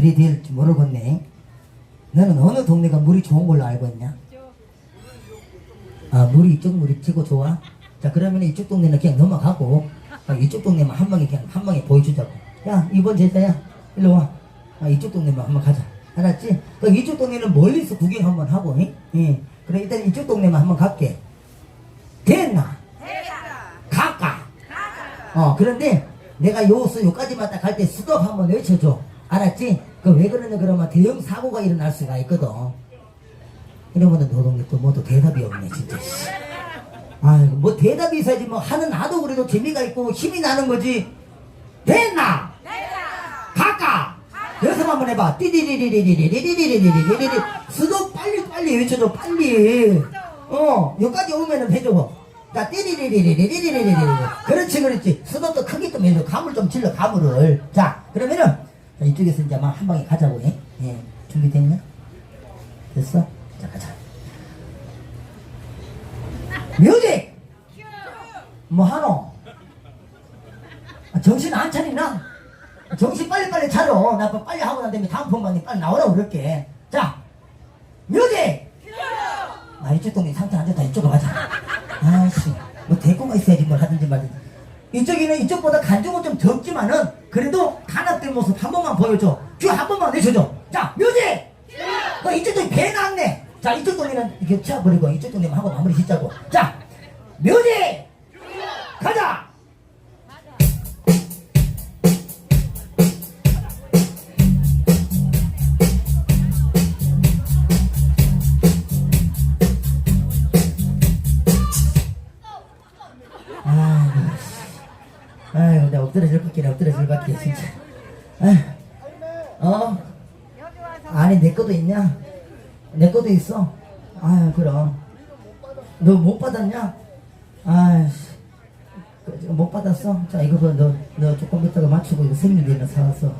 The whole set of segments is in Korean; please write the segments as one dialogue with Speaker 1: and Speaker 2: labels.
Speaker 1: 될지 모르겠네. 너는 어느 동네가 물이 좋은 걸로 알고 있냐? 아, 물이 이쪽 물이 최고 좋아? 자, 그러면 이쪽 동네는 그냥 넘어가고, 아, 이쪽 동네만 한 방에 그냥 한 방에 보여주자고. 야, 이번 제자야, 일로 와. 아, 이쪽 동네만 한번 가자. 알았지? 그 이쪽 동네는 멀리서 구경 한번 하고, 예? 예. 그래, 일단 이쪽 동네만 한번 갈게. 됐나? 가까. 어, 그런데 내가 요수 요까지만 딱 갈때 스톱 한번 외쳐줘. 알았지? 그왜 그러냐 그러면 대형 사고가 일어날 수가 있거든. 이러면은 또 뭐도 대답이 없네, 진짜. 씨. 아이고, 뭐 대답이 있어야지 뭐 하는 나도 그래도 재미가 있고 힘이 나는 거지. 됐나? 가까. 여기서 한번 해봐. 띠디리리리리리리리리리리리리. 스톱 빨리 빨리 외쳐줘, 빨리. 어, 여기까지 오면은 해줘. 자, 띠리리리리리리리리리. 그렇지, 그렇지. 스톱도 크게 좀 해줘. 가물 좀 질러, 가물을. 자, 그러면은, 자, 이쪽에서 이제 막 한 방에 가자고 해. 예. 준비됐냐? 됐어? 자, 가자. 뮤직! 뭐 하노? 아, 정신 안 차리나? 정신 빨리빨리 차려. 나 빨리 하고 난 다음에 다음 본방에 빨리 나오라고 그럴게. 자, 뮤직! 아, 이쪽 동네 상태 안 좋다. 이쪽으로 가자. 아씨, 뭐 대꾸가 있어야지 뭘 하든지 말든지. 이쪽에는 이쪽보다 간격은 좀 적지만은 그래도 단합된 모습 한 번만 보여줘. 큐 한 번만 내줘줘. 자, 뮤직! 그 이쪽 동네 배 나왔네. 자, 이쪽 동네는 이렇게 치워버리고 이쪽 동네만 하고 마무리 짓자고. 자, 뮤직! 가자! 엎드려질 것끼리 엎드려질 것끼리, 진짜. 아이고, 어? 아니, 내 것도 있냐? 내 것도 있어. 아유, 그럼. 너 못 받았냐? 아이씨. 못 받았어? 자, 이거 봐, 너, 너 조금 있다가 맞추고 이거 생일비나 사왔어.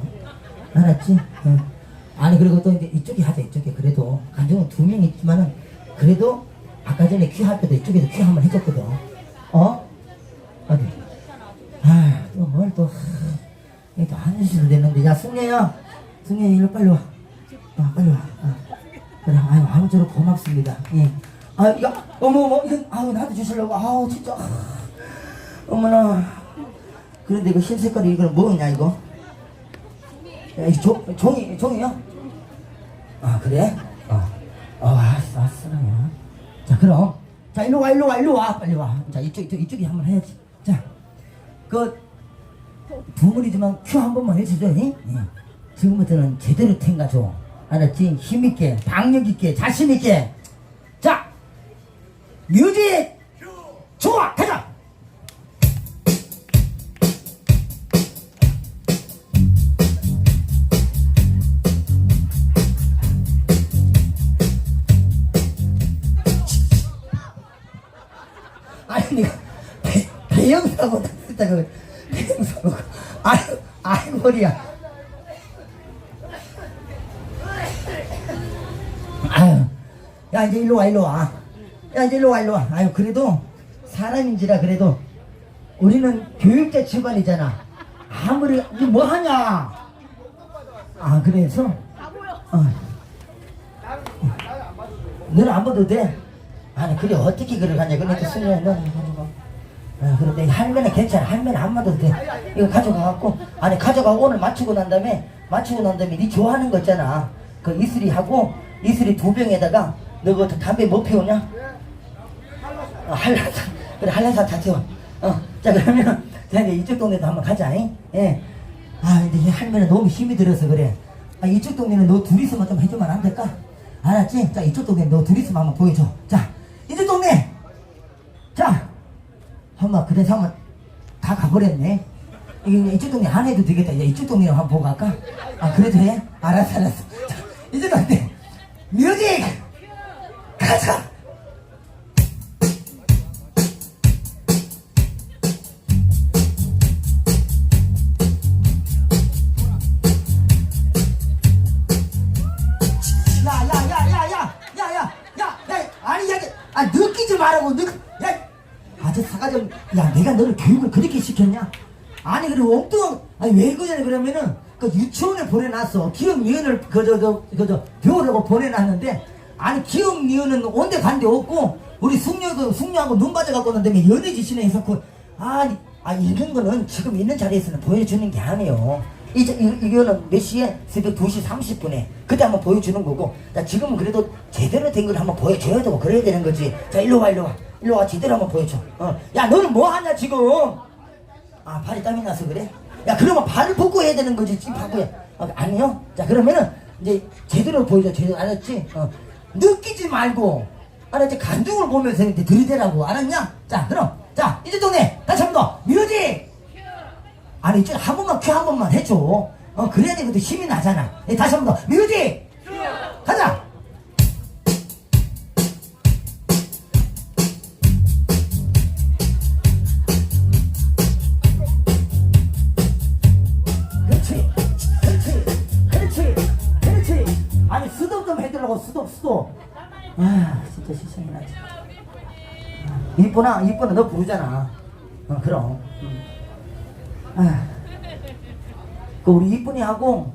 Speaker 1: 알았지? 응. 아니, 그리고 또 이제 이쪽에 하자, 이쪽에. 그래도. 간종은 두 명 있지만은, 그래도 아까 전에 퀴할 때도 이쪽에서 퀴한번 해줬거든. 어? 아, 또뭘 또, 이게 또 한시도 됐는데. 야, 승려야. 승려야, 일로 빨리 와. 어, 빨리 와. 어. 그래, 아유, 아무쪼록 고맙습니다. 예. 아, 야, 어머, 어머, 이거, 아우, 나도 주시려고. 아우, 진짜. 아, 어머나. 그런데 이거 흰 색깔이 이걸 뭐냐, 이거? 야, 이 조, 종이, 종이요? 아, 그래? 어. 어, 알았어, 알았어, 야. 자, 그럼. 자, 일로 와, 일로 와, 일로 와. 빨리 와. 자, 이쪽, 이쪽, 이쪽에 한번 해야지. 자, 그, 부모이지만 큐 한 번만 해주죠, 예? 예. 지금부터는 제대로 탱가줘. 알았지? 힘있게, 박력있게, 자신있게. 자, 뮤직! 머리야. 아유 야 이제 일로 와 일로 와 야 이제 일로 와 일로 와. 아유 그래도 사람인지라 그래도 우리는 교육자 집안이잖아. 아무리 너뭐 하냐? 아 그래서? 어. 너는 안 봐도 돼? 아니 그래. 어떻게 그걸 가냐? 그러니까 수녀야. 너는 가지고 아 그런데 할매는 괜찮아 할매는 안 맞아도 돼 이거 가져가갖고 아니 가져가고 오늘 맞추고 난 다음에 맞추고 난 다음에 네 좋아하는 거 있잖아 그 이슬이 하고 이슬이 두 병에다가 너 그 담배 못 피우냐? 어, 한라산 그래 한라산 다 태워 어 자 그러면 자 이제 이쪽 동네도 한번 가자 잉? 예. 아 근데 이 할매는 너무 힘이 들어서 그래 아 이쪽 동네는 너 둘이서만 좀 해주면 안 될까? 알았지? 자 이쪽 동네 너 둘이서만 한번 보여줘 자 이쪽 동네 자 그래서 한번 다 가버렸네. 이- 이쪽 동네 안 해도 되겠다. 이제 이쪽 동네 한번 보고 갈까? 아 그래도 해? 알았어 알았어. 자, 이쪽 동네 뮤직! 가자 너를 교육을 그렇게 시켰냐? 아니 그리고 엉뚱한, 아니 왜 그러냐 그러면은 그 유치원에 보내놨어. 니은을 그저 저 그저 배우려고 보내놨는데 아니 니은은 온데 간데 없고 우리 숙녀도 숙녀하고 눈 맞아갖고 는데 연애 지신에 있었고 아니 아 이런 거는 지금 있는 자리에서는 보여주는 게 아니에요. 이, 이, 이거는 몇 시에? 새벽 2시 30분에. 그때 한번 보여주는 거고. 자, 지금은 그래도 제대로 된 걸 한번 보여줘야 되고, 그래야 되는 거지. 자, 일로 와, 일로 와. 일로 와, 제대로 한번 보여줘. 어. 야, 너는 뭐 하냐, 지금? 아, 발이 땀이 나서 그래? 야, 그러면 발을 벗고 해야 되는 거지, 지금 바꾸야. 어, 아니요? 자, 그러면은, 이제, 제대로 보여줘, 제대로, 알았지? 어. 느끼지 말고, 알았지? 간중을 보면서 이렇게 들이대라고, 알았냐? 자, 그럼, 자, 이제 동네, 다시 한 번 더, 뮤직! 아니 이제 한 번만 큐 한 번만 해줘 어 그래야 되거든 힘이 나잖아 예, 다시 한 번 더 뮤직 가자 이쁘나 이쁘나 너 부르잖아 어 그럼 음. 아, 그 우리 이쁜이 하고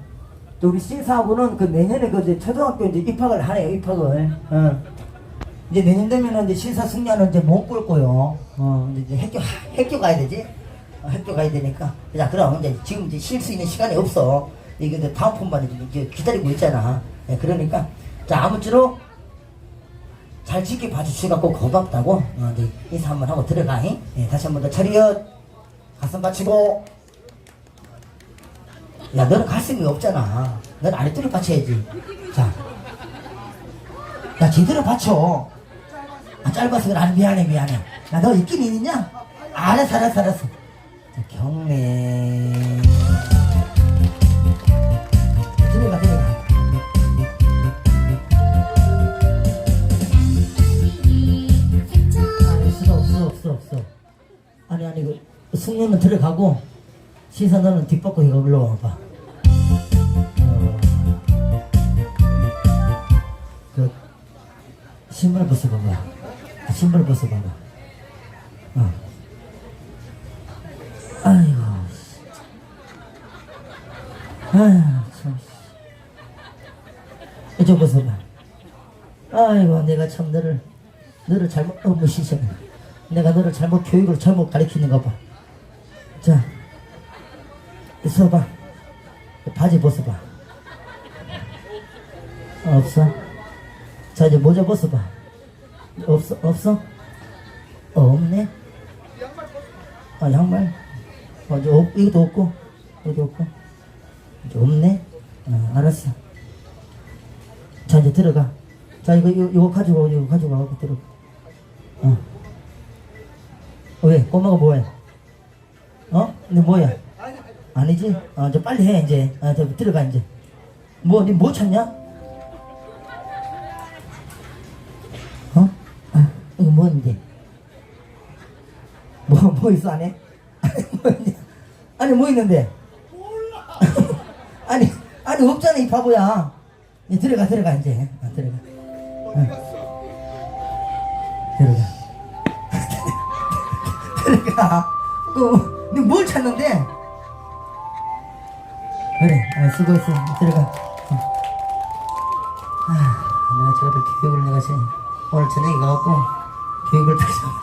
Speaker 1: 또 우리 신사하고는 그 내년에 그 이제 초등학교 이제 입학을 하네요 입학을. 어. 이제 내년 되면은 이제 신사 승려는 이제 못볼 거요. 어 이제 학교 학교 가야 되지. 어, 학교 가야 되니까. 자 그럼 이제 지금 이제 쉴 수 있는 시간이 없어. 이게 이제 다음 폰만 이제 기다리고 있잖아. 예, 그러니까 자 아무쪼록 잘 지켜 봐 주셔갖고 고맙다고 어, 이제 인사 한번 하고 들어가. 잉? 예, 다시 한 번 더 차렷. 가슴 받치고. 야 너는 가슴이 없잖아. 넌 아랫도를 받쳐야지. 자야 제대로 받쳐. 아 짧아서 그래. 아니 미안해 미안해. 야너 있긴 있냐? 알았어 알았어 알았어. 자, 경례 숙녀는 들어가고 시사 너는 뒷바퀴 이거 올라와봐. 어, 그 신발 벗어봐봐. 신발 벗어봐봐. 어. 아이고 아휴 참 이쪽 벗어봐. 아이고 내가 참 너를 너를 잘못 시선 내가 너를 잘못 교육을 잘못 가르치는가 봐. 자, 서봐. 바지 벗어봐. 어, 없어. 자 이제 모자 벗어봐. 없어 없어? 어, 없네. 아 양말. 어, 이제 없, 이것도 없고 이것도 없고 이제 없네. 어, 알았어. 자 이제 들어가. 자 이거 이거, 이거 가지고 이거 가지고 가고 들어가. 어. 어, 왜? 꼬마가 뭐해? 어? 너 뭐야? 아니지? 어, 저 빨리 해, 이제. 아, 저 들어가, 이제. 뭐, 니뭐 찾냐? 어? 아, 이거 뭔데? 뭐, 뭐 있어, 안에? 뭐 있냐? 아니, 뭐 있는데? 아니, 아니, 없잖아, 이 바보야. 이제 들어가, 들어가, 이제. 아, 들어가. 어. 들어가. 그러니까 그, 너뭘 찾는데? 그래, 어, 수고했어. 들어가. 어. 아, 내가 저를 교육을 내가 지금 오늘 저녁에 가갖고 교육을 다시 한번 좀.